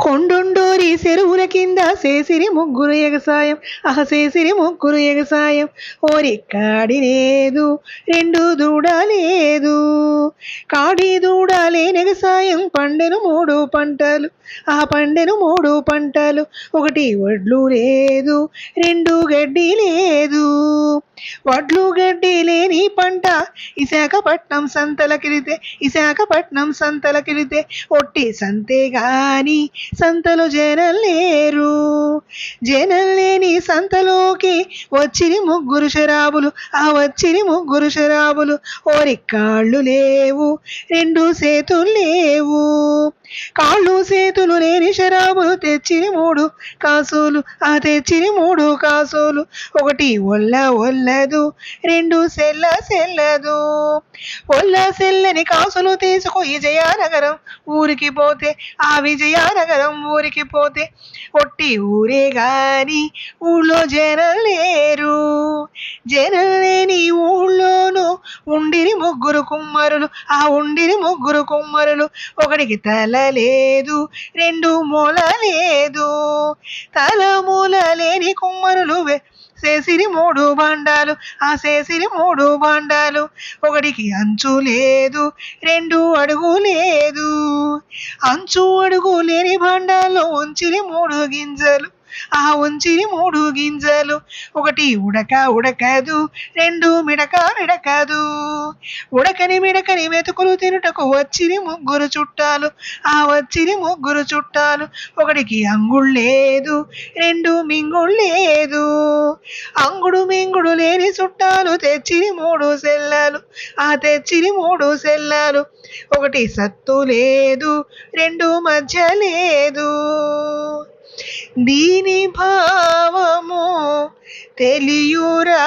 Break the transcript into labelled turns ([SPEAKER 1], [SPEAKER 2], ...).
[SPEAKER 1] కొండుండోరి చెరువుల కింద చేసిరి ముగ్గురు ఎగసాయం. అహ చేసిరి ముగ్గురు ఎగసాయం. ఓరి కాడి లేదు రెండు దూడ లేదు. కాడి దూడ లేనెగసాయం పండెను మూడు పంటలు. ఆ పండెను మూడు పంటలు. ఒకటి వడ్లు లేదు రెండు గడ్డి లేదు. వడ్లు గడ్డి లేని పంట విశాఖపట్నం సంతలకిరితే విశాఖపట్నం సంతలకిరితే ఒట్టి సంతే గాని సంతలో జనం లేరు జనం లేని సంతలోకి వచ్చిరి ముగ్గురు శరాబులు ఆ వచ్చిరి ముగ్గురు శరాబులు ఓరి కాళ్ళు లేవు రెండు సేతులు లేవు. కాళ్ళు సేతులు లేని శరాబులు తెచ్చిరి మూడు కాసులు ఆ తెచ్చిరి మూడు కాసులు ఒకటి ఒల్ల ఒల్లదు రెండు సెల్ల సెల్లదు. ఒల్ల సెల్లని కాసులు తీసుకు విజయానగరం ఊరికి పోతే ఆ విజయనగరం ఊరికి పోతే పొట్టి ఊరే గాని ఊళ్ళో జనలేరు జనలేని ఊళ్ళోనూ ఉండిరి ముగ్గురు కుమ్మరులు ఆ ఉండిరి ముగ్గురు కుమ్మరులు ఒకడికి తల లేదు రెండు మూల లేదు తల మూల లేని కుమ్మరులు చేసిరి మూడు బండాలు ఆ చేసిరి మూడు బండాలు. ఒకటికి అంచు లేదు రెండు అడుగు లేదు. అంచు అడుగు లేని బండాలు ఉంచిరి మూడు గింజలు ఆ ఉంచిరి మూడు గింజలు. ఒకటి ఉడక ఉడకదు రెండు మిడక మిడకదు. ఉడకని మిడకని మెతుకులు తినుటకు వచ్చిరి ముగ్గురు చుట్టాలు ఆ వచ్చిరి ముగ్గురు చుట్టాలు. ఒకటికి అంగుళ్ళు లేదు రెండు మింగుళ్ళు లేదు. అంగుడు మింగుడు లేని చుట్టాలు తెచ్చిరి మూడు సెల్లాలు. ఆ తెచ్చిరి మూడు సెల్లాలు. ఒకటి సత్తు లేదు రెండు మధ్య లేదు. దీని భావము తెలియురా?